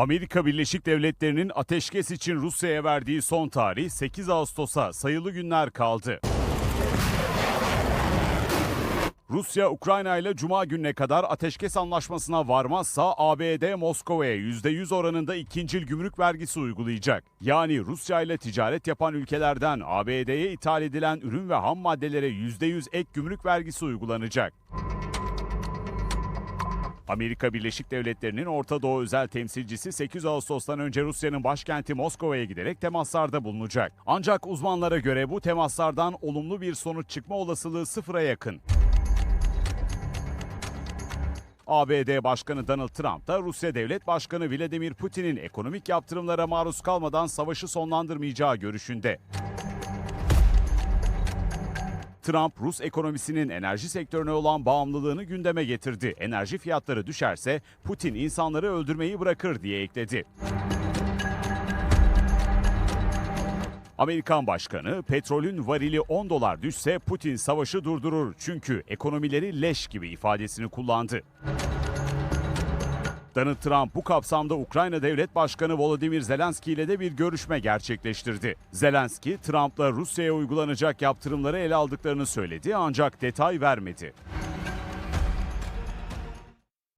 Amerika Birleşik Devletleri'nin ateşkes için Rusya'ya verdiği son tarih 8 Ağustos'a sayılı günler kaldı. Rusya, Ukrayna ile Cuma gününe kadar ateşkes anlaşmasına varmazsa ABD Moskova'ya %100 oranında ikincil gümrük vergisi uygulayacak. Yani Rusya ile ticaret yapan ülkelerden ABD'ye ithal edilen ürün ve ham maddelere %100 ek gümrük vergisi uygulanacak. Amerika Birleşik Devletleri'nin Orta Doğu özel temsilcisi 8 Ağustos'tan önce Rusya'nın başkenti Moskova'ya giderek temaslarda bulunacak. Ancak uzmanlara göre bu temaslardan olumlu bir sonuç çıkma olasılığı sıfıra yakın. ABD Başkanı Donald Trump da Rusya Devlet Başkanı Vladimir Putin'in ekonomik yaptırımlara maruz kalmadan savaşı sonlandırmayacağı görüşünde. Trump, Rus ekonomisinin enerji sektörüne olan bağımlılığını gündeme getirdi. Enerji fiyatları düşerse Putin insanları öldürmeyi bırakır diye ekledi. Amerikan Başkanı petrolün varili 10 dolar düşse Putin savaşı durdurur çünkü ekonomileri leş gibi ifadesini kullandı. Donald Trump bu kapsamda Ukrayna Devlet Başkanı Volodymyr Zelenski ile de bir görüşme gerçekleştirdi. Zelenski, Trump'la Rusya'ya uygulanacak yaptırımları ele aldıklarını söyledi ancak detay vermedi.